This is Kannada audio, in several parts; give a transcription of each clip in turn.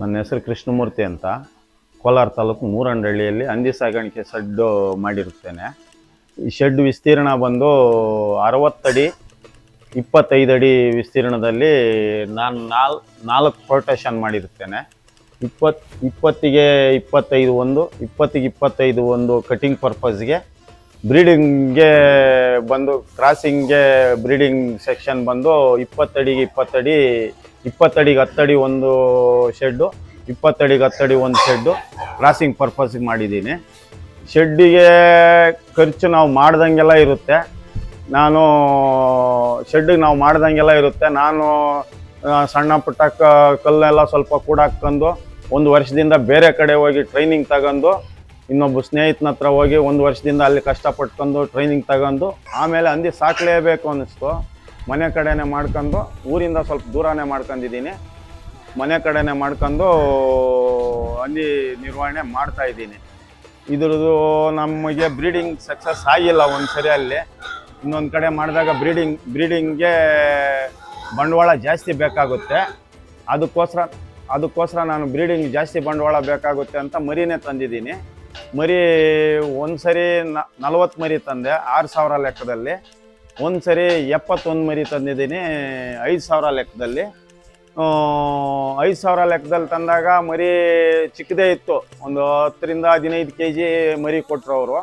ನನ್ನ ಹೆಸರು ಕೃಷ್ಣಮೂರ್ತಿ ಅಂತ. ಕೋಲಾರ ತಾಲೂಕು ಮೂರಂಡಳ್ಳಿಯಲ್ಲಿ ಹಂದಿ ಸಾಗಾಣಿಕೆ ಶೆಡ್ಡು ಮಾಡಿರುತ್ತೇನೆ. ಈ ಶೆಡ್ ವಿಸ್ತೀರ್ಣ ಬಂದು ಅರವತ್ತಡಿ ಇಪ್ಪತ್ತೈದು ಅಡಿ ವಿಸ್ತೀರ್ಣದಲ್ಲಿ ನಾನು ನಾಲ್, ನಾಲ್ಕು ಪ್ರೊಟೇಷನ್ ಮಾಡಿರುತ್ತೇನೆ. ಇಪ್ಪತ್ತು ಇಪ್ಪತ್ತಿಗೆ ಇಪ್ಪತ್ತೈದು ಒಂದು, ಇಪ್ಪತ್ತಿಗೆ ಇಪ್ಪತ್ತೈದು ಒಂದು ಕಟಿಂಗ್ ಪರ್ಪಸ್ಗೆ ಬ್ರೀಡಿಂಗ್ಗೆ ಬಂದು, ಕ್ರಾಸಿಂಗ್ಗೆ ಬ್ರೀಡಿಂಗ್ ಸೆಕ್ಷನ್ ಬಂದು ಇಪ್ಪತ್ತಡಿಗೆ ಇಪ್ಪತ್ತಡಿ, ಇಪ್ಪತ್ತಡಿಗೆ ಹತ್ತಡಿ ಒಂದು ಶೆಡ್ಡು, ಇಪ್ಪತ್ತಡಿಗೆ ಹತ್ತಡಿ ಒಂದು ಶೆಡ್ಡು ಕ್ರಾಸಿಂಗ್ ಪರ್ಪಸ್ಗೆ ಮಾಡಿದ್ದೀನಿ. ಶೆಡ್ಡಿಗೆ ಖರ್ಚು ನಾವು ಮಾಡ್ದಂಗೆಲ್ಲ ಇರುತ್ತೆ. ನಾನು ಶೆಡ್ಡಿಗೆ ನಾವು ಮಾಡ್ದಂಗೆಲ್ಲ ಇರುತ್ತೆ. ನಾನು ಸಣ್ಣ ಪುಟ್ಟ ಕಲ್ಲೆಲ್ಲ ಸ್ವಲ್ಪ ಹಾಕ್ಕೊಂಡು ಒಂದು ವರ್ಷದಿಂದ ಬೇರೆ ಕಡೆ ಹೋಗಿ ಟ್ರೈನಿಂಗ್ ತಗೊಂಡು ಇನ್ನೊಬ್ಬ ಸ್ನೇಹಿತನ ಹತ್ರ ಹೋಗಿ ಒಂದು ವರ್ಷದಿಂದ ಅಲ್ಲಿ ಕಷ್ಟಪಟ್ಕೊಂಡು ಟ್ರೈನಿಂಗ್ ತಗೊಂಡು ಆಮೇಲೆ ಹಂದಿ ಸಾಕಲೇಬೇಕು ಅನ್ನಿಸ್ತು ಮನೆ ಕಡೆನೇ ಮಾಡ್ಕೊಂಡು ಊರಿಂದ ಸ್ವಲ್ಪ ದೂರನೇ ಮಾಡ್ಕೊಂಡಿದ್ದೀನಿ. ಮನೆ ಕಡೆನೇ ಮಾಡ್ಕೊಂಡು ಹಂದಿ ನಿರ್ವಹಣೆ ಮಾಡ್ತಾ ಇದ್ದೀನಿ. ಇದ್ರದ್ದು ನಮಗೆ ಬ್ರೀಡಿಂಗ್ ಸಕ್ಸಸ್ ಆಗಿಲ್ಲ ಒಂದು ಸರಿ ಅಲ್ಲಿ. ಇನ್ನೊಂದು ಕಡೆ ಮಾಡಿದಾಗ ಬ್ರೀಡಿಂಗ್ ಬ್ರೀಡಿಂಗ್ಗೆ ಬಂಡವಾಳ ಜಾಸ್ತಿ ಬೇಕಾಗುತ್ತೆ. ಅದಕ್ಕೋಸ್ಕರ ಅದಕ್ಕೋಸ್ಕರ ನಾನು ಬ್ರೀಡಿಂಗ್ ಜಾಸ್ತಿ ಬಂಡವಾಳ ಬೇಕಾಗುತ್ತೆ ಅಂತ ಮರಿನೇ ತಂದಿದ್ದೀನಿ. ಮರಿ ಒಂದು ಸರಿ ನಲ್ವತ್ತು ಮರಿ ತಂದೆ, ಆರು ಸಾವಿರ ಲೆಕ್ಕದಲ್ಲಿ. ಒಂದು ಸರಿ ಎಪ್ಪತ್ತೊಂದು ಮರಿ ತಂದಿದ್ದೀನಿ, ಐದು ಸಾವಿರ ಲೆಕ್ಕದಲ್ಲಿ. ಐದು ಸಾವಿರ ಲೆಕ್ಕದಲ್ಲಿ ತಂದಾಗ ಮರಿ ಚಿಕ್ಕದೇ ಇತ್ತು. ಒಂದು ಹತ್ತರಿಂದ ಹದಿನೈದು ಕೆ ಜಿ ಮರಿ ಕೊಟ್ಟರು ಅವರು.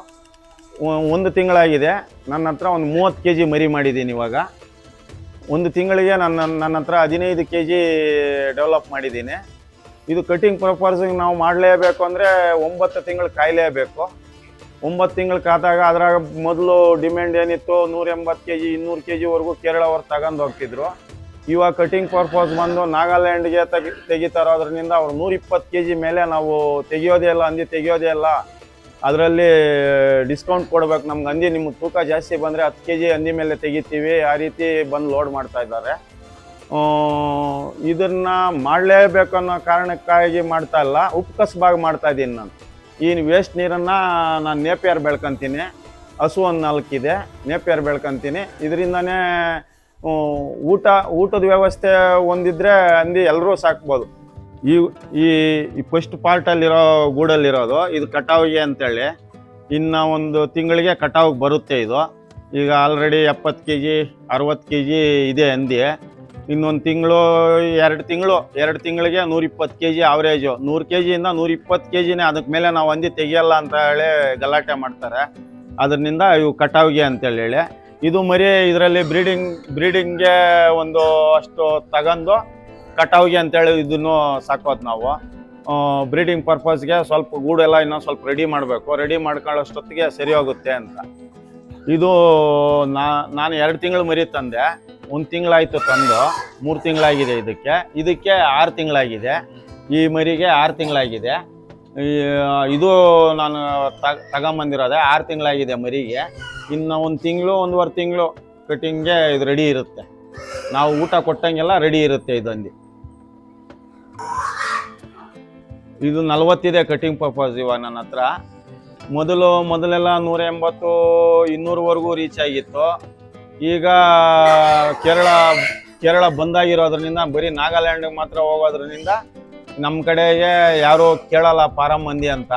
ಒಂದು ತಿಂಗಳಾಗಿದೆ. ನನ್ನ ಹತ್ರ ಒಂದು ಮೂವತ್ತು ಕೆ ಜಿ ಮರಿ ಮಾಡಿದ್ದೀನಿ ಇವಾಗ. ಒಂದು ತಿಂಗಳಿಗೆ ನನ್ನ ನನ್ನ ಹತ್ರ ಹದಿನೈದು ಕೆ ಜಿ ಡೆವಲಪ್ ಮಾಡಿದ್ದೀನಿ. ಇದು ಕಟಿಂಗ್ ಪರ್ಪಸ್ಗೆ ನಾವು ಮಾಡಲೇಬೇಕು ಅಂದರೆ ಒಂಬತ್ತು ತಿಂಗಳು ಕಾಯಲೇಬೇಕು. ಒಂಬತ್ತು ತಿಂಗಳು ಕಾದಾಗ ಅದ್ರಾಗ ಮೊದಲು ಡಿಮ್ಯಾಂಡ್ ಏನಿತ್ತು ನೂರ ಎಂಬತ್ತು ಕೆ ಜಿ ಇನ್ನೂರು ಕೆ ಜಿವರೆಗೂ ಕೇರಳವ್ರು ತಗೊಂಡು ಹೋಗ್ತಿದ್ರು. ಇವಾಗ ಕಟಿಂಗ್ ಪರ್ಪಸ್ ಬಂದು ನಾಗಾಲ್ಯಾಂಡ್ಗೆ ತೆಗಿ ತೆಗಿತಾರೋದ್ರಿಂದ ಅವ್ರು ನೂರ ಇಪ್ಪತ್ತು ಕೆ ಜಿ ಮೇಲೆ ನಾವು ತೆಗಿಯೋದೇ ಇಲ್ಲ ಅಂದಿ ತೆಗಿಯೋದೇ ಇಲ್ಲ. ಅದರಲ್ಲಿ ಡಿಸ್ಕೌಂಟ್ ಕೊಡ್ಬೇಕು ನಮ್ಗೆ ಅಂದಿ ನಿಮ್ಗೆ ತೂಕ ಜಾಸ್ತಿ ಬಂದರೆ ಹತ್ತು ಕೆ ಜಿ ಅಂದಿ ಮೇಲೆ ತೆಗಿತೀವಿ, ಆ ರೀತಿ ಬಂದು ಲೋಡ್ ಮಾಡ್ತಾ ಇದ್ದಾರೆ. ಇದನ್ನ ಮಾಡಲೇಬೇಕು ಅನ್ನೋ ಕಾರಣಕ್ಕಾಗಿ ಮಾಡ್ತಾ ಇಲ್ಲ. ಉಪಕಸಬಾಗಿ ಮಾಡ್ತಾ ಇದ್ದೀನಿ ನಾನು. ಈ ವೇಸ್ಟ್ ನೀರನ್ನು ನಾನು ನೇಪಿಯರ್ ಬೆಳ್ಕೊಂತೀನಿ. ಹಸು ಒಂದು ನಾಲ್ಕಿದೆ. ನೇಪಿಯರ್ ಬೆಳ್ಕೊಂತೀನಿ. ಇದರಿಂದನೇ ಊಟ, ಊಟದ ವ್ಯವಸ್ಥೆ ಒಂದಿದ್ರೆ ಅಂದಿ ಎಲ್ಲರೂ ಸಾಕ್ಬೋದು. ಈ ಈ ಫಸ್ಟ್ ಪಾರ್ಟಲ್ಲಿರೋ ಗೂಡಲ್ಲಿರೋದು, ಇದು ಕಟಾವಿಗೆ ಅಂತೇಳಿ. ಇನ್ನು ಒಂದು ತಿಂಗಳಿಗೆ ಕಟಾವಿಗೆ ಬರುತ್ತೆ ಇದು. ಈಗ ಆಲ್ರೆಡಿ ಎಪ್ಪತ್ತು ಕೆ ಜಿ ಅರವತ್ತು ಕೆ ಜಿ ಇದೆ ಹಂದಿ. ಇನ್ನೊಂದು ತಿಂಗಳು, ಎರಡು ತಿಂಗಳು, ಎರಡು ತಿಂಗಳಿಗೆ ನೂರಿಪ್ಪತ್ತು ಕೆ ಜಿ ಆವ್ರೇಜು ನೂರು ಕೆ ಜಿಯಿಂದ ನೂರಿಪ್ಪತ್ತು ಕೆ ಜಿನೇ ಅದಕ್ಕೆ ಮೇಲೆ ನಾವು ಹಂದಿ ತೆಗಿಯಲ್ಲ ಅಂತ ಹೇಳಿ ಗಲಾಟೆ ಮಾಡ್ತಾರೆ. ಅದರಿಂದ ಇವು ಕಟಾವಿಗೆ ಅಂತೇಳಿ ಹೇಳಿ. ಇದು ಮರಿ ಇದರಲ್ಲಿ ಬ್ರೀಡಿಂಗ್ ಬ್ರೀಡಿಂಗ್ಗೆ ಒಂದು ಅಷ್ಟು ತಗೊಂಡು ಕಟಾವಿಗೆ ಅಂತೇಳಿ ಇದನ್ನು ಸಾಕೋದು ನಾವು. ಬ್ರೀಡಿಂಗ್ ಪರ್ಪಸ್ಗೆ ಸ್ವಲ್ಪ ಗೂಡೆಲ್ಲ ಇನ್ನೊಂದು ಸ್ವಲ್ಪ ರೆಡಿ ಮಾಡಬೇಕು. ರೆಡಿ ಮಾಡ್ಕೊಳ್ಳೋಷ್ಟೊತ್ತಿಗೆ ಸರಿ ಹೋಗುತ್ತೆ ಅಂತ. ಇದು ನಾನು ಎರಡು ತಿಂಗಳು ಮರಿ ತಂದೆ. ಒಂದು ತಿಂಗಳಾಯಿತು ತಂದು, ಮೂರು ತಿಂಗಳಾಗಿದೆ ಇದಕ್ಕೆ. ಇದಕ್ಕೆ ಆರು ತಿಂಗಳಾಗಿದೆ. ಈ ಮರಿಗೆ ಆರು ತಿಂಗಳಾಗಿದೆ. ಇದು ನಾನು ತಗೊಂಬಂದಿರೋದೆ ಆರು ತಿಂಗಳಾಗಿದೆ ಮರಿಗೆ. ಇನ್ನು ಒಂದು ತಿಂಗಳು, ಒಂದೂವರೆ ತಿಂಗಳು ಕಟಿಂಗ್ಗೆ ಇದು ರೆಡಿ ಇರುತ್ತೆ. ನಾವು ಊಟ ಕೊಟ್ಟಂಗೆಲ್ಲ ರೆಡಿ ಇರುತ್ತೆ ಇದೊಂದು. ಇದು ನಲ್ವತ್ತಿದೆ ಕಟಿಂಗ್ ಪರ್ಪಸ್ ಇವಾಗ ನನ್ನ ಹತ್ರ. ಮೊದಲು, ಮೊದಲೆಲ್ಲ ನೂರ ಎಂಬತ್ತು, ಇನ್ನೂರವರೆಗೂ ರೀಚ್ ಆಗಿತ್ತು. ಈಗ ಕೇರಳ ಕೇರಳ ಬಂದಾಗಿರೋದ್ರಿಂದ, ಬರೀ ನಾಗಾಲ್ಯಾಂಡ್ಗೆ ಮಾತ್ರ ಹೋಗೋದ್ರಿಂದ ನಮ್ಮ ಕಡೆಗೆ ಯಾರು ಕೇಳಲ್ಲ ಪಾರಂ ಮಂದಿ ಅಂತ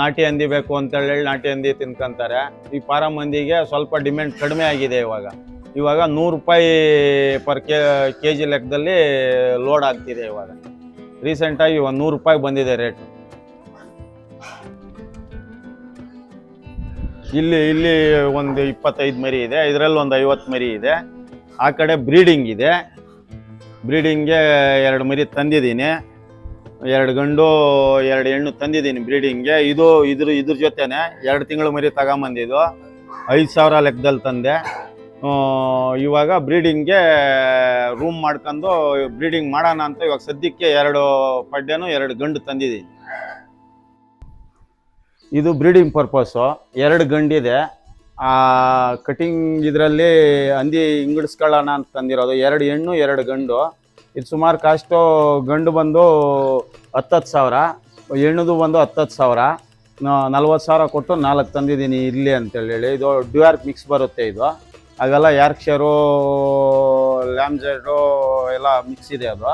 ನಾಟಿ ಹಂದಿ ಬೇಕು ಅಂತೇಳಿ ನಾಟಿ ಹಂದಿ ತಿನ್ಕೊಂತಾರೆ. ಈ ಪಾರಂ ಮಂದಿಗೆ ಸ್ವಲ್ಪ ಡಿಮ್ಯಾಂಡ್ ಕಡಿಮೆ ಆಗಿದೆ ಇವಾಗ. ಇವಾಗ ನೂರು ರೂಪಾಯಿ ಪರ್ ಕೆ ಕೆ ಜಿ ಲೆಕ್ಕದಲ್ಲಿ ಲೋಡ್ ಆಗ್ತಿದೆ ಇವಾಗ. ರೀಸೆಂಟಾಗಿ ಒಂದು ನೂರು ರೂಪಾಯಿ ಬಂದಿದೆ ರೇಟ್. ಇಲ್ಲಿ ಇಲ್ಲಿ ಒಂದು ಇಪ್ಪತ್ತೈದು ಮರಿ ಇದೆ, ಇದರಲ್ಲಿ ಒಂದು ಐವತ್ತು ಮರಿ ಇದೆ. ಆ ಕಡೆ ಬ್ರೀಡಿಂಗ್ ಇದೆ. ಬ್ರೀಡಿಂಗ್ಗೆ ಎರಡು ಮರಿ ತಂದಿದ್ದೀನಿ. ಎರಡು ಗಂಡು, ಎರಡು ಹೆಣ್ಣು ತಂದಿದ್ದೀನಿ ಬ್ರೀಡಿಂಗ್ಗೆ ಇದು, ಇದ್ರ ಇದ್ರ ಜೊತೆನೆ ಎರಡು ತಿಂಗಳು ಮರಿ ತಗೊಂಬಂದಿದ್ದು. ಐದು ಸಾವಿರ ಲೆಕ್ಕದಲ್ಲಿ ತಂದೆ. ಇವಾಗ ಬ್ರೀಡಿಂಗ್ಗೆ ರೂಮ್ ಮಾಡ್ಕೊಂಡು ಬ್ರೀಡಿಂಗ್ ಮಾಡೋಣ ಅಂತ ಇವಾಗ ಸದ್ಯಕ್ಕೆ ಎರಡು ಪಡ್ಡೆನೂ ಎರಡು ಗಂಡು ತಂದಿದ್ದೀನಿ. ಇದು ಬ್ರೀಡಿಂಗ್ ಪರ್ಪಸ್ಸು ಎರಡು ಗಂಡಿದೆ ಆ ಕಟಿಂಗ್ ಇದರಲ್ಲಿ ಹಂದಿ ಹಿಂಗಡಿಸ್ಕೊಳ್ಳೋಣ ಅಂತ ತಂದಿರೋದು. ಎರಡು ಹೆಣ್ಣು, ಎರಡು ಗಂಡು. ಇದು ಸುಮಾರು ಕಾಸ್ಟು ಗಂಡು ಬಂದು ಹತ್ತತ್ತು ಸಾವಿರ. ಹೆಣ್ಣುದು ಬಂದು ಹತ್ತತ್ತು ಸಾವಿರ. ನಲ್ವತ್ತು ಸಾವಿರ ಕೊಟ್ಟು ನಾಲ್ಕು ತಂದಿದ್ದೀನಿ ಇಲ್ಲಿ ಅಂತೇಳಿ ಇದು ಡ್ಯೂಆರ್ ಮಿಕ್ಸ್ ಬರುತ್ತೆ ಇದು. ಅವೆಲ್ಲ ಯಾರ್ಕ್ಷರು ಲ್ಯಾಮ್ಜೆಡು ಎಲ್ಲ ಮಿಕ್ಸ್ ಇದೆ ಅದು.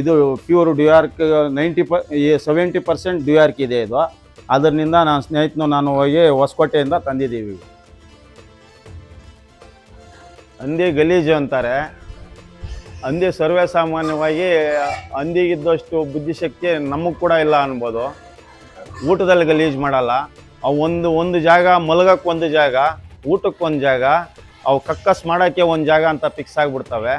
ಇದು ಪ್ಯೂರ್ ಡ್ಯೂಯಾರ್ಕ್ ನೈಂಟಿ ಪ ಸೆವೆಂಟಿ ಪರ್ಸೆಂಟ್ ಡ್ಯೂಯಾರ್ಕ್ ಇದೆ ಇದು. ಅದರಿಂದ ನಾನು ಸ್ನೇಹಿತನು ನಾನು ಹೋಗಿ ಹೊಸಕೋಟೆಯಿಂದ ತಂದಿದ್ದೀವಿ. ಹಂದಿ ಗಲೀಜು ಅಂತಾರೆ. ಹಂದಿ ಸರ್ವೇ ಸಾಮಾನ್ಯವಾಗಿ ಹಂದಿಗಿದ್ದಷ್ಟು ಬುದ್ಧಿಶಕ್ತಿ ನಮಗೆ ಕೂಡ ಇಲ್ಲ ಅನ್ಬೋದು. ಊಟದಲ್ಲಿ ಗಲೀಜು ಮಾಡಲ್ಲ. ಅವು ಒಂದು ಒಂದು ಜಾಗ ಮಲಗಕ್ಕೆ ಒಂದು ಜಾಗ, ಊಟಕ್ಕೆ ಒಂದು ಜಾಗ, ಅವು ಕಕ್ಕಸ್ ಮಾಡೋಕ್ಕೆ ಒಂದು ಜಾಗ ಅಂತ ಫಿಕ್ಸ್ ಆಗಿಬಿಡ್ತವೆ.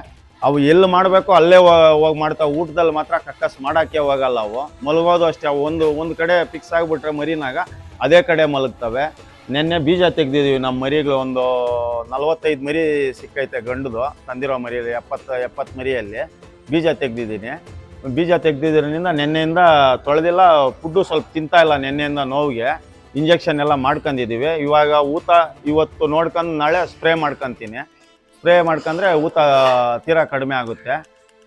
ಅವು ಎಲ್ಲಿ ಮಾಡಬೇಕು ಅಲ್ಲೇ ಹೋಗಿ ಮಾಡ್ತಾವೆ. ಊಟದಲ್ಲಿ ಮಾತ್ರ ಕಕ್ಕಸ್ ಮಾಡೋಕ್ಕೆ ಹೋಗಲ್ಲ ಅವು. ಮಲಗೋದು ಅಷ್ಟೇ. ಅವು ಒಂದು ಒಂದು ಕಡೆ ಫಿಕ್ಸ್ ಆಗಿಬಿಟ್ರೆ ಮರಿನಾಗ ಅದೇ ಕಡೆ ಮಲಗ್ತವೆ. ನಿನ್ನೆ ಬೀಜ ತೆಗೆದಿದ್ದೀವಿ ನಮ್ಮ ಮರಿಗಳು ಒಂದು ನಲವತ್ತೈದು ಮರಿ ಸಿಕ್ಕೈತೆ ಗಂಡದು. ತಂದಿರೋ ಮರಿಯಲ್ಲಿ ಎಪ್ಪತ್ತು ಎಪ್ಪತ್ತು ಮರಿಯಲ್ಲಿ ಬೀಜ ತೆಗ್ದಿದ್ದೀನಿ. ಬೀಜ ತೆಗ್ದಿದ್ರಿಂದ ನಿನ್ನೆಯಿಂದ ತೊಳೆದಿಲ್ಲ. ಫುಡ್ಡು ಸ್ವಲ್ಪ ತಿಂತಾ ಇಲ್ಲ ನಿನ್ನೆಯಿಂದ ನೋವಿಗೆ. ಇಂಜೆಕ್ಷನ್ ಎಲ್ಲ ಮಾಡ್ಕೊಂಡಿದ್ದೀವಿ ಇವಾಗ ಊತ ಇವತ್ತು ನೋಡ್ಕೊಂಡು ನಾಳೆ ಸ್ಪ್ರೇ ಮಾಡ್ಕೊತೀನಿ. ಸ್ಪ್ರೇ ಮಾಡ್ಕೊಂಡ್ರೆ ಊತ ತೀರಾ ಕಡಿಮೆ ಆಗುತ್ತೆ.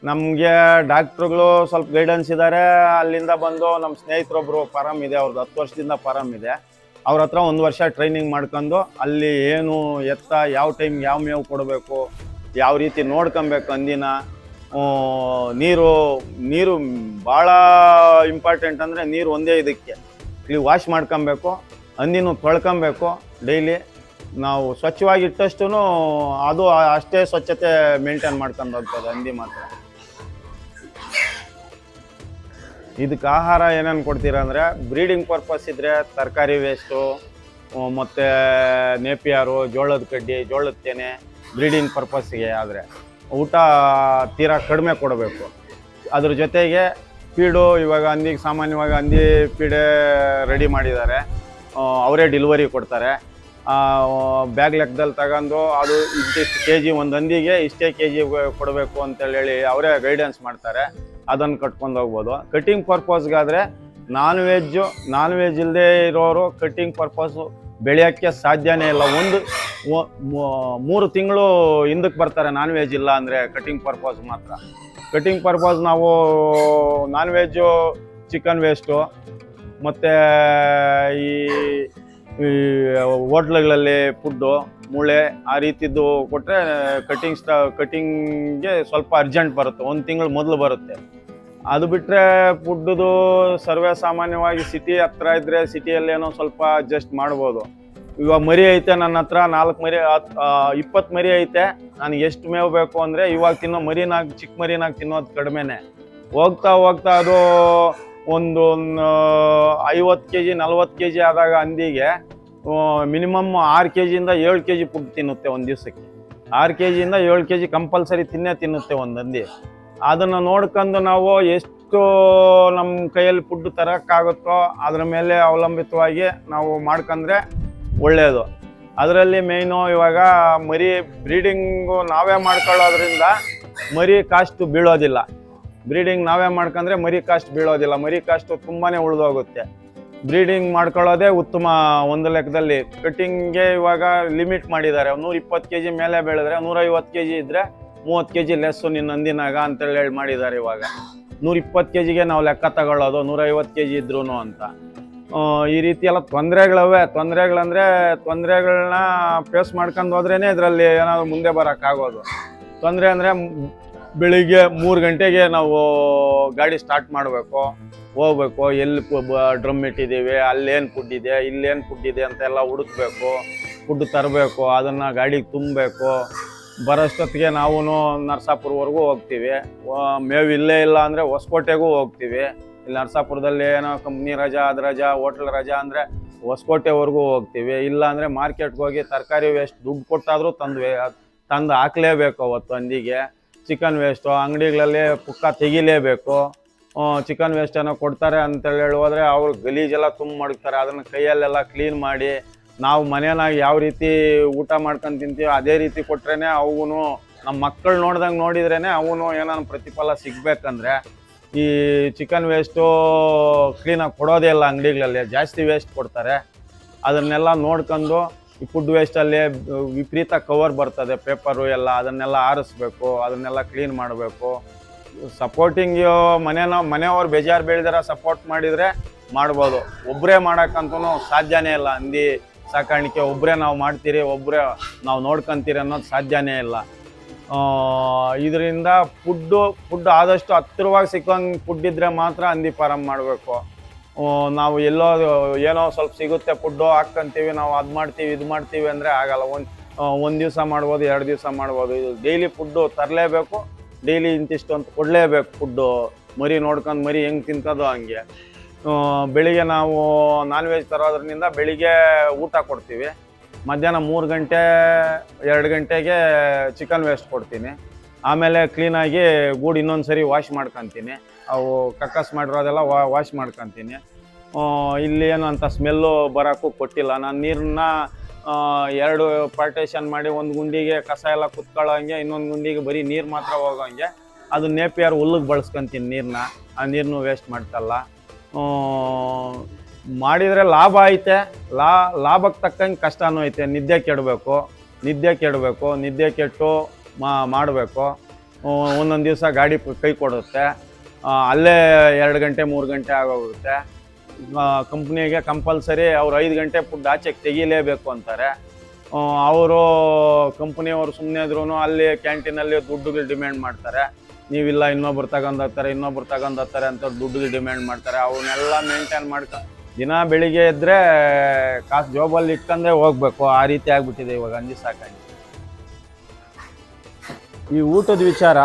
ನಮಗೆ ಡಾಕ್ಟ್ರುಗಳು ಸ್ವಲ್ಪ ಗೈಡೆನ್ಸ್ ಇದ್ದಾರೆ ಅಲ್ಲಿಂದ ಬಂದು ನಮ್ಮ ಸ್ನೇಹಿತರೊಬ್ಬರು ಫಾರಮ್ ಇದೆ ಅವ್ರದ್ದು ಹತ್ತು ವರ್ಷದಿಂದ ಫಾರಮ್ ಇದೆ. ಅವ್ರ ಹತ್ರ ಒಂದು ವರ್ಷ ಟ್ರೈನಿಂಗ್ ಮಾಡ್ಕೊಂಡು ಅಲ್ಲಿ ಏನು ಎತ್ತ, ಯಾವ ಟೈಮ್ ಯಾವ ಮೇವು ಕೊಡಬೇಕು, ಯಾವ ರೀತಿ ನೋಡ್ಕೊಬೇಕು ಅಂದಿನ ನೀರು ನೀರು ಭಾಳ ಇಂಪಾರ್ಟೆಂಟ್ ಅಂದರೆ ನೀರು ಒಂದೇ ಇದಕ್ಕೆ. ಇಲ್ಲಿ ವಾಶ್ ಮಾಡ್ಕೊಬೇಕು ಅಂದಿನೂ ತೊಳ್ಕೊಬೇಕು ಡೈಲಿ. ನಾವು ಸ್ವಚ್ಛವಾಗಿ ಇಟ್ಟಷ್ಟು ಅದು ಅಷ್ಟೇ ಸ್ವಚ್ಛತೆ ಮೇಂಟೈನ್ ಮಾಡ್ಕೊಂಡು ಹೋಗ್ತದೆ ಹಂದಿ ಮಾತ್ರ. ಇದಕ್ಕೆ ಆಹಾರ ಏನೇನು ಕೊಡ್ತೀರಾ ಅಂದರೆ ಬ್ರೀಡಿಂಗ್ ಪರ್ಪಸ್ ಇದ್ದರೆ ತರಕಾರಿ ವೇಸ್ಟು ಮತ್ತು ನೇಪಿಯಾರು, ಜೋಳದ ಕಡ್ಡಿ, ಜೋಳದ ತೆನೆ ಬ್ರೀಡಿಂಗ್ ಪರ್ಪಸ್ಗೆ ಆದರೆ. ಊಟ ತೀರಾ ಕಡಿಮೆ ಕೊಡಬೇಕು. ಅದ್ರ ಜೊತೆಗೆ ಫೀಡು ಇವಾಗ ಹಂದಿಗೆ ಸಾಮಾನ್ಯವಾಗಿ ಹಂದಿ ಫೀಡೇ ರೆಡಿ ಮಾಡಿದ್ದಾರೆ. ಅವರೇ ಡಿಲಿವರಿ ಕೊಡ್ತಾರೆ. ಬ್ಯಾಗ್ ಲೆಕ್ಕದಲ್ಲಿ ತಗೊಂಡು ಅದು ಇಷ್ಟಿಷ್ಟು ಕೆ ಜಿ ಒಂದು ಹಂದಿಗೆ ಇಷ್ಟೇ ಕೆ ಜಿ ಕೊಡಬೇಕು ಅಂತೇಳಿ ಹೇಳಿ ಅವರೇ ಗೈಡೆನ್ಸ್ ಮಾಡ್ತಾರೆ. ಅದನ್ನು ಕಟ್ಕೊಂಡು ಹೋಗ್ಬೋದು. ಕಟ್ಟಿಂಗ್ ಪರ್ಪಸ್ಗಾದರೆ ನಾನ್ ವೆಜ್ಜು ನಾನ್ ವೆಜ್ ಇಲ್ಲದೆ ಇರೋರು ಕಟ್ಟಿಂಗ್ ಪರ್ಪಸ್ಸು ಬೆಳೆಯೋಕ್ಕೆ ಸಾಧ್ಯನೇ ಇಲ್ಲ. ಒಂದು ಮೂರು ತಿಂಗಳು ಹಿಂದಕ್ಕೆ ಬರ್ತಾರೆ ನಾನ್ ವೆಜ್ ಇಲ್ಲ ಅಂದರೆ ಕಟ್ಟಿಂಗ್ ಪರ್ಪಸ್ ಮಾತ್ರ. ಕಟ್ಟಿಂಗ್ ಪರ್ಪಸ್ ನಾವು ನಾನ್ ವೆಜ್ಜು ಚಿಕನ್ ವೇಸ್ಟು ಮತ್ತು ಈ ಈ ಹೋಟ್ಲ್ಗಳಲ್ಲಿ ಫುಡ್ಡು ಮೂಳೆ, ಆ ರೀತಿದ್ದು ಕೊಟ್ಟರೆ ಕಟಿಂಗ್ ಸ್ಟಾ ಕಟಿಂಗ್ಗೆ ಸ್ವಲ್ಪ ಅರ್ಜೆಂಟ್ ಬರುತ್ತೆ. ಒಂದು ತಿಂಗಳು ಮೊದಲು ಬರುತ್ತೆ. ಅದು ಬಿಟ್ಟರೆ ಫುಡ್ಡುದು ಸರ್ವೇ ಸಾಮಾನ್ಯವಾಗಿ ಸಿಟಿ ಹತ್ರ ಇದ್ದರೆ ಸಿಟಿಯಲ್ಲಿ ಏನೋ ಸ್ವಲ್ಪ ಅಡ್ಜಸ್ಟ್ ಮಾಡ್ಬೋದು. ಇವಾಗ ಮರಿ ಐತೆ ನನ್ನ ಹತ್ರ, ನಾಲ್ಕು ಮರಿ ಇಪ್ಪತ್ತು ಮರಿ ಐತೆ. ನನಗೆ ಎಷ್ಟು ಮೇವು ಬೇಕು ಅಂದರೆ ಇವಾಗ ತಿನ್ನೋ ಮರಿನಾಗ ಚಿಕ್ಕ ಮರಿನಾಗ ತಿನ್ನೋದು ಕಡಿಮೆನೇ. ಹೋಗ್ತಾ ಹೋಗ್ತಾ ಅದು ಒಂದು ಐವತ್ತು ಕೆ ಜಿ ನಲ್ವತ್ತು ಕೆ ಜಿ ಆದಾಗ ಹಂದಿಗೆ ಮಿನಿಮಮ್ ಆರು ಕೆ ಜಿಯಿಂದ ಏಳು ಕೆ ಜಿ ಫುಡ್ ತಿನ್ನುತ್ತೆ ಒಂದು ದಿವಸಕ್ಕೆ. ಆರು ಕೆ ಜಿಯಿಂದ ಏಳು ಕೆ ಜಿ ಕಂಪಲ್ಸರಿ ತಿನ್ನೇ ತಿನ್ನುತ್ತೆ ಒಂದು ಹಂದಿ. ಅದನ್ನು ನೋಡ್ಕೊಂಡು ನಾವು ಎಷ್ಟು ನಮ್ಮ ಕೈಯಲ್ಲಿ ಫುಡ್ ತರೋಕ್ಕಾಗುತ್ತೋ ಅದರ ಮೇಲೆ ಅವಲಂಬಿತವಾಗಿ ನಾವು ಮಾಡ್ಕೊಂಡ್ರೆ ಒಳ್ಳೆಯದು ಅದರಲ್ಲಿ ಮೇಯ್ನು ಇವಾಗ ಮರಿ ಬ್ರೀಡಿಂಗು ನಾವೇ ಮಾಡ್ಕೊಳ್ಳೋದ್ರಿಂದ ಮರಿ ಕಾಸ್ಟು ಬೀಳೋದಿಲ್ಲ. ಬ್ರೀಡಿಂಗ್ ನಾವೇ ಮಾಡ್ಕೊಂಡ್ರೆ ಮರಿ ಕಾಸ್ಟ್ ಬೀಳೋದಿಲ್ಲ. ಮರಿ ಕಾಸ್ಟ್ ತುಂಬಾ ಉಳಿದೋಗುತ್ತೆ. ಬ್ರೀಡಿಂಗ್ ಮಾಡ್ಕೊಳ್ಳೋದೇ ಉತ್ತಮ ಒಂದು ಲೆಕ್ಕದಲ್ಲಿ. ಕಟ್ಟಿಂಗ್ಗೆ ಇವಾಗ ಲಿಮಿಟ್ ಮಾಡಿದ್ದಾರೆ. ನೂರ ಇಪ್ಪತ್ತು ಕೆ ಮೇಲೆ ಬೆಳೆದ್ರೆ, ನೂರೈವತ್ತು ಕೆ ಜಿ ಇದ್ದರೆ ಮೂವತ್ತು ಕೆ ಜಿ ಲೆಸ್ಸು ನಿನ್ನ ನಂದಿನಾಗ ಅಂತೇಳಿ ಹೇಳಿ ಮಾಡಿದ್ದಾರೆ ಇವಾಗ. ನೂರ ಇಪ್ಪತ್ತು ಕೆ ಜಿಗೆ ನಾವು ಲೆಕ್ಕ ತಗೊಳ್ಳೋದು, ನೂರೈವತ್ತು ಕೆ ಜಿ ಇದ್ರೂ ಅಂತ ಈ ರೀತಿ ಎಲ್ಲ ತೊಂದರೆಗಳವೆ. ತೊಂದರೆಗಳಂದ್ರೆ ತೊಂದರೆಗಳನ್ನ ಫೇಸ್ ಮಾಡ್ಕೊಂಡು ಹೋದ್ರೇನೆ ಇದರಲ್ಲಿ ಏನಾದ್ರು ಮುಂದೆ ಬರೋಕ್ಕಾಗೋದು. ತೊಂದರೆ ಅಂದರೆ ಬೆಳಿಗ್ಗೆ ಮೂರು ಗಂಟೆಗೆ ನಾವು ಗಾಡಿ ಸ್ಟಾರ್ಟ್ ಮಾಡಬೇಕು. ಹೋಗ್ಬೇಕು, ಎಲ್ಲಿ ಡ್ರಮ್ ಇಟ್ಟಿದ್ದೀವಿ, ಅಲ್ಲೇನು ಫುಡ್ ಇದೆ, ಇಲ್ಲೇನು ಫುಡ್ ಇದೆ ಅಂತೆಲ್ಲ ಹುಡುಕ್ಬೇಕು ಫುಡ್ ತರಬೇಕು, ಅದನ್ನು ಗಾಡಿಗೆ ತುಂಬಬೇಕು. ಬರೋಷ್ಟೊತ್ತಿಗೆ ನಾವು ನರಸಾಪುರವರೆಗೂ ಹೋಗ್ತೀವಿ. ಮೇವು ಇಲ್ಲೇ ಇಲ್ಲ ಅಂದರೆ ಹೊಸಕೋಟೆಗೂ ಹೋಗ್ತೀವಿ. ಇಲ್ಲಿ ನರಸಾಪುರದಲ್ಲಿ ಏನೋ ಕಂಪ್ನಿ ರಜಾ, ಅದು ರಜಾ ಹೋಟ್ಲ್ ರಜಾ ಅಂದರೆ ಹೊಸಕೋಟೆವರೆಗೂ ಹೋಗ್ತೀವಿ. ಇಲ್ಲ ಅಂದರೆ ಮಾರ್ಕೆಟ್ಗೆ ಹೋಗಿ ತರಕಾರಿ ವೇಸ್ಟ್ ದುಡ್ಡು ಕೊಟ್ಟಾದರೂ ತಂದು ತಂದು ಹಾಕ್ಲೇಬೇಕು ಅವತ್ತು ಹಂದಿಗೆ ಚಿಕನ್ ವೇಸ್ಟು ಅಂಗಡಿಗಳಲ್ಲಿ ಪುಕ್ಕ ತೆಗಿಲೇಬೇಕು. ಚಿಕನ್ ವೇಸ್ಟ್ ಏನೋ ಕೊಡ್ತಾರೆ ಅಂತೇಳಿ ಹೇಳಿ ಹೋದ್ರೆ ಅವ್ರು ಗಲೀಜೆಲ್ಲ ತುಂಬ ಮಡಗ್ತಾರೆ. ಅದನ್ನು ಕೈಯಲ್ಲೆಲ್ಲ ಕ್ಲೀನ್ ಮಾಡಿ ನಾವು ಮನೆಯಾಗ ಯಾವ ರೀತಿ ಊಟ ಮಾಡ್ಕೊಂಡು ತಿಂತೀವೋ ಅದೇ ರೀತಿ ಕೊಟ್ರೇ ಅವೂ ನಮ್ಮ ಮಕ್ಕಳು ನೋಡ್ದಂಗೆ ನೋಡಿದ್ರೇ ಅವನು ಏನಾನ ಪ್ರತಿಫಲ ಸಿಗ್ಬೇಕಂದ್ರೆ ಈ ಚಿಕನ್ ವೇಸ್ಟು ಕ್ಲೀನಾಗಿ ಕೊಡೋದೇ ಇಲ್ಲ ಅಂಗಡಿಗಳಲ್ಲಿ. ಜಾಸ್ತಿ ವೇಸ್ಟ್ ಕೊಡ್ತಾರೆ. ಅದನ್ನೆಲ್ಲ ನೋಡ್ಕೊಂಡು ಈ ಫುಡ್ ವೇಸ್ಟಲ್ಲಿ ವಿಪರೀತ ಕವರ್ ಬರ್ತದೆ ಪೇಪರು ಎಲ್ಲ, ಅದನ್ನೆಲ್ಲ ಆರಿಸ್ಬೇಕು, ಅದನ್ನೆಲ್ಲ ಕ್ಲೀನ್ ಮಾಡಬೇಕು. ಸಪೋರ್ಟಿಂಗ್ ಮನೆನ, ಮನೆಯವ್ರು ಬೇಜಾರು ಬೆಳೆದಾರ ಸಪೋರ್ಟ್ ಮಾಡಿದರೆ ಮಾಡ್ಬೋದು. ಒಬ್ಬರೇ ಮಾಡೋಕ್ಕಂತೂ ಸಾಧ್ಯನೇ ಇಲ್ಲ. ಹಂದಿ ಸಾಕಾಣಿಕೆ ಒಬ್ಬರೇ ನಾವು ಮಾಡ್ತೀರಿ ಒಬ್ಬರೇ ನಾವು ನೋಡ್ಕೊಂತೀರಿ ಅನ್ನೋದು ಸಾಧ್ಯನೇ ಇಲ್ಲ. ಇದರಿಂದ ಫುಡ್ಡು ಫುಡ್ ಆದಷ್ಟು ಹತ್ತಿರವಾಗಿ ಸಿಕ್ಕಂಗೆ ಫುಡ್ ಇದ್ದರೆ ಮಾತ್ರ ಹಂದಿ ಫಾರಮ್ ಮಾಡಬೇಕು. ನಾವು ಎಲ್ಲೋ ಏನೋ ಸ್ವಲ್ಪ ಸಿಗುತ್ತೆ ಫುಡ್ಡು ಹಾಕ್ಕಂತೀವಿ, ನಾವು ಅದು ಮಾಡ್ತೀವಿ, ಇದು ಮಾಡ್ತೀವಿ ಅಂದರೆ ಆಗಲ್ಲ. ಒಂದು ಒಂದು ದಿವಸ ಮಾಡ್ಬೋದು, ಎರಡು ದಿವಸ ಮಾಡ್ಬೋದು. ಇದು ಡೈಲಿ ಫುಡ್ಡು ತರಲೇಬೇಕು ಡೈಲಿ ಇಂತಿಷ್ಟು ಅಂತ ಕೊಡಲೇಬೇಕು ಫುಡ್ಡು. ಮರಿ ನೋಡ್ಕೊಂಡು ಮರಿ ಹೆಂಗೆ ತಿಂತದೋ ಹಂಗೆ. ಬೆಳಿಗ್ಗೆ ನಾವು ನಾನ್ ವೆಜ್ ತರೋದ್ರಿಂದ ಬೆಳಿಗ್ಗೆ ಊಟ ಕೊಡ್ತೀವಿ. ಮಧ್ಯಾಹ್ನ ಮೂರು ಗಂಟೆ, ಎರಡು ಗಂಟೆಗೆ ಚಿಕನ್ ವೇಸ್ಟ್ ಕೊಡ್ತೀನಿ. ಆಮೇಲೆ ಕ್ಲೀನಾಗಿ ಗೂಡು ಇನ್ನೊಂದು ಸರಿ ವಾಶ್ ಮಾಡ್ಕೊತೀನಿ. ಅವು ಕಕ್ಕಸ್ ಮಾಡಿರೋದೆಲ್ಲ ವಾಶ್ ಮಾಡ್ಕೊತೀನಿ. ಇಲ್ಲಿ ಏನು ಅಂತ ಸ್ಮೆಲ್ಲು ಬರೋಕ್ಕೂ ಕೊಟ್ಟಿಲ್ಲ. ನಾನು ನೀರನ್ನ ಎರಡು ಪಾರ್ಟೇಷನ್ ಮಾಡಿ ಒಂದು ಗುಂಡಿಗೆ ಕಸ ಎಲ್ಲ ಕುತ್ಕೊಳ್ಳೋಂಗೆ, ಇನ್ನೊಂದು ಗುಂಡಿಗೆ ಬರೀ ನೀರು ಮಾತ್ರ ಹೋಗೋಂಗೆ, ಅದು ನೇಪಿಯರ್ ಹುಲ್ಲಿಗೆ ಬಳಸ್ಕೊಂತೀನಿ ನೀರನ್ನ ಆ ನೀರನ್ನು ವೇಸ್ಟ್ ಮಾಡ್ತಲ್ಲ. ಮಾಡಿದರೆ ಲಾಭ ಐತೆ. ಲಾ ಲಾಭಕ್ಕೆ ತಕ್ಕಂಗೆ ಕಷ್ಟನೂ ಐತೆ. ನಿದ್ದೆ ಕೆಡಬೇಕು. ನಿದ್ದೆ ಕೆಡಬೇಕು. ನಿದ್ದೆ ಕೆಟ್ಟು ಮಾಡಬೇಕು. ಒಂದೊಂದು ದಿವಸ ಗಾಡಿ ಕೈ ಕೊಡುತ್ತೆ. ಅಲ್ಲೇ ಎರಡು ಗಂಟೆ, ಮೂರು ಗಂಟೆ ಆಗೋಗುತ್ತೆ. ಕಂಪ್ನಿಗೆ ಕಂಪಲ್ಸರಿ ಅವ್ರು ಐದು ಗಂಟೆ ಫುಡ್ ಆಚೆಗೆ ತೆಗಿಲೇಬೇಕು ಅಂತಾರೆ. ಅವರು ಕಂಪ್ನಿಯವರು ಸುಮ್ಮನೆ ಇದ್ರೂ ಅಲ್ಲಿ ಕ್ಯಾಂಟೀನಲ್ಲಿ ದುಡ್ಡುಗಳು ಡಿಮ್ಯಾಂಡ್ ಮಾಡ್ತಾರೆ. ನೀವಿಲ್ಲ, ಇನ್ನೊಬ್ರು ತಗೊಂಡೋಗ್ತಾರೆ ಇನ್ನೊಬ್ರು ತಗೊಂಡೋಗ್ತಾರೆ ಅಂತ ದುಡ್ಡುಗೆ ಡಿಮ್ಯಾಂಡ್ ಮಾಡ್ತಾರೆ. ಅವನ್ನೆಲ್ಲ ಮೇಂಟೈನ್ ಮಾಡ್ಕೊ, ದಿನ ಬೆಳಿಗ್ಗೆ ಇದ್ದರೆ ಕಾಸು ಜಾಬಲ್ಲಿ ಇಟ್ಕೊಂಡೇ ಹೋಗ್ಬೇಕು. ಆ ರೀತಿ ಆಗಿಬಿಟ್ಟಿದೆ ಇವಾಗ, ಅಂಜಿ ಸಾಕಾಗಿ ಈ ಊಟದ ವಿಚಾರ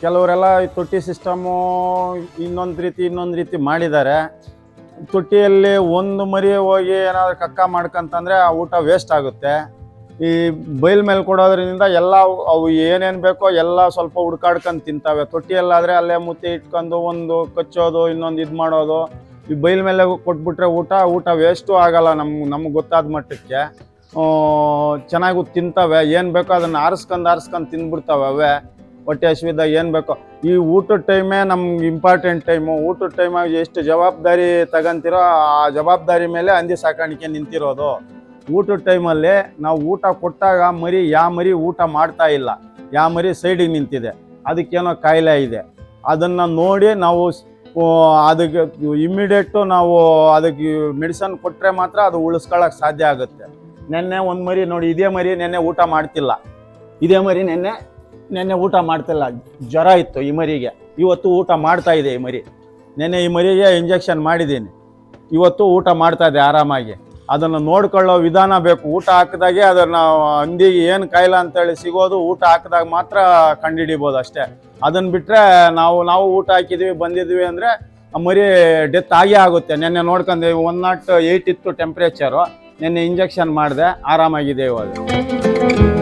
ಕೆಲವರೆಲ್ಲ ಈ ತೊಟ್ಟಿ ಸಿಸ್ಟಮು ಇನ್ನೊಂದು ರೀತಿ ಇನ್ನೊಂದು ರೀತಿ ಮಾಡಿದ್ದಾರೆ. ತೊಟ್ಟಿಯಲ್ಲಿ ಒಂದು ಮರಿ ಹೋಗಿ ಏನಾದರೂ ಕಕ್ಕ ಮಾಡ್ಕಂತಂದರೆ ಆ ಊಟ ವೇಸ್ಟ್ ಆಗುತ್ತೆ. ಈ ಬೈಲ್ ಮೇಲೆ ಕೊಡೋದ್ರಿಂದ ಎಲ್ಲ ಅವು- ಏನೇನು ಬೇಕೋ ಎಲ್ಲ ಸ್ವಲ್ಪ ಹುಡ್ಕಾಡ್ಕೊಂಡು ತಿಂತವೆ. ತೊಟ್ಟಿಯಲ್ಲಾದರೆ ಅಲ್ಲೇ ಮುತ್ತಿ ಇಟ್ಕೊಂಡು ಒಂದು ಕಚ್ಚೋದು, ಇನ್ನೊಂದು ಇದು ಮಾಡೋದು. ಈ ಬೈಲ್ ಮೇಲೆ ಕೊಟ್ಬಿಟ್ರೆ ಊಟ ಊಟ ವೇಸ್ಟು ಆಗಲ್ಲ ನಮ್ಗೆ ನಮ್ಗೆ ಗೊತ್ತಾದ ಮಟ್ಟಕ್ಕೆ. ಚೆನ್ನಾಗೂ ತಿಂತವೆ. ಏನು ಬೇಕೋ ಅದನ್ನು ಆರಿಸ್ಕೊಂಡು ಆರಿಸ್ಕೊಂಡು ತಿಂದ್ಬಿಡ್ತವೆ ಅವೇ. ಹೊಟ್ಟೆ ಹಸಿವಿದ್ದಾಗ ಏನು ಬೇಕೋ. ಈ ಊಟದ ಟೈಮೇ ನಮ್ಗೆ ಇಂಪಾರ್ಟೆಂಟ್ ಟೈಮು ಊಟದ ಟೈಮಾಗಿ ಎಷ್ಟು ಜವಾಬ್ದಾರಿ ತಗೊಂತಿರೋ ಆ ಜವಾಬ್ದಾರಿ ಮೇಲೆ ಹಂದಿ ಸಾಕಾಣಿಕೆ ನಿಂತಿರೋದು. ಊಟದ ಟೈಮಲ್ಲಿ ನಾವು ಊಟ ಕೊಟ್ಟಾಗ ಮರಿ, ಯಾ ಮರಿ ಊಟ ಮಾಡ್ತಾ ಇಲ್ಲ. ಯಾ ಮರಿ ಸೈಡಿಗೆ ನಿಂತಿದೆ. ಅದಕ್ಕೇನೋ ಕಾಯಿಲೆ ಇದೆ. ಅದನ್ನು ನೋಡಿ ನಾವು ಅದಕ್ಕೆ ಇಮ್ಮಿಡಿಯೇಟು ನಾವು ಅದಕ್ಕೆ ಮೆಡಿಸನ್ ಕೊಟ್ಟರೆ ಮಾತ್ರ ಅದು ಉಳಿಸ್ಕೊಳ್ಳೋಕೆ ಸಾಧ್ಯ ಆಗುತ್ತೆ. ನೆನ್ನೆ ಒಂದು ಮರಿ ನೋಡಿ, ಇದೇ ಮರಿ ನೆನ್ನೆ ಊಟ ಮಾಡ್ತಿಲ್ಲ. ಇದೇ ಮರಿ ನೆನ್ನೆ ನೆನ್ನೆ ಊಟ ಮಾಡ್ತಿಲ್ಲ. ಜ್ವರ ಇತ್ತು ಈ ಮರಿಗೆ. ಇವತ್ತು ಊಟ ಮಾಡ್ತಾ ಇದೆ ಈ ಮರಿ. ನೆನ್ನೆ ಈ ಮರಿಗೆ ಇಂಜೆಕ್ಷನ್ ಮಾಡಿದ್ದೀನಿ. ಇವತ್ತು ಊಟ ಮಾಡ್ತಾ ಇದೆ ಆರಾಮಾಗಿ. ಅದನ್ನು ನೋಡ್ಕೊಳ್ಳೋ ವಿಧಾನ ಬೇಕು. ಊಟ ಹಾಕಿದಾಗೆ ಅದನ್ನು ಹಂದಿಗೆ ಏನು ಕಾಯಿಲೆ ಅಂತೇಳಿ ಸಿಗೋದು ಊಟ ಹಾಕಿದಾಗ ಮಾತ್ರ ಕಂಡುಹಿಡಿಬೋದು ಅಷ್ಟೇ. ಅದನ್ನು ಬಿಟ್ಟರೆ ನಾವು ನಾವು ಊಟ ಹಾಕಿದ್ವಿ, ಬಂದಿದ್ವಿ ಅಂದರೆ ಮರಿ ಡೆತ್ ಆಗೇ ಆಗುತ್ತೆ. ನೆನ್ನೆ ನೋಡ್ಕೊಂಡೆ ಒನ್ ನಾಟ್ ಏಯ್ಟ್ ಇತ್ತು ಟೆಂಪ್ರೇಚರು ನೆನ್ನೆ ಇಂಜೆಕ್ಷನ್ ಮಾಡಿದೆ ಆರಾಮಾಗಿದೆ ಇವಾಗ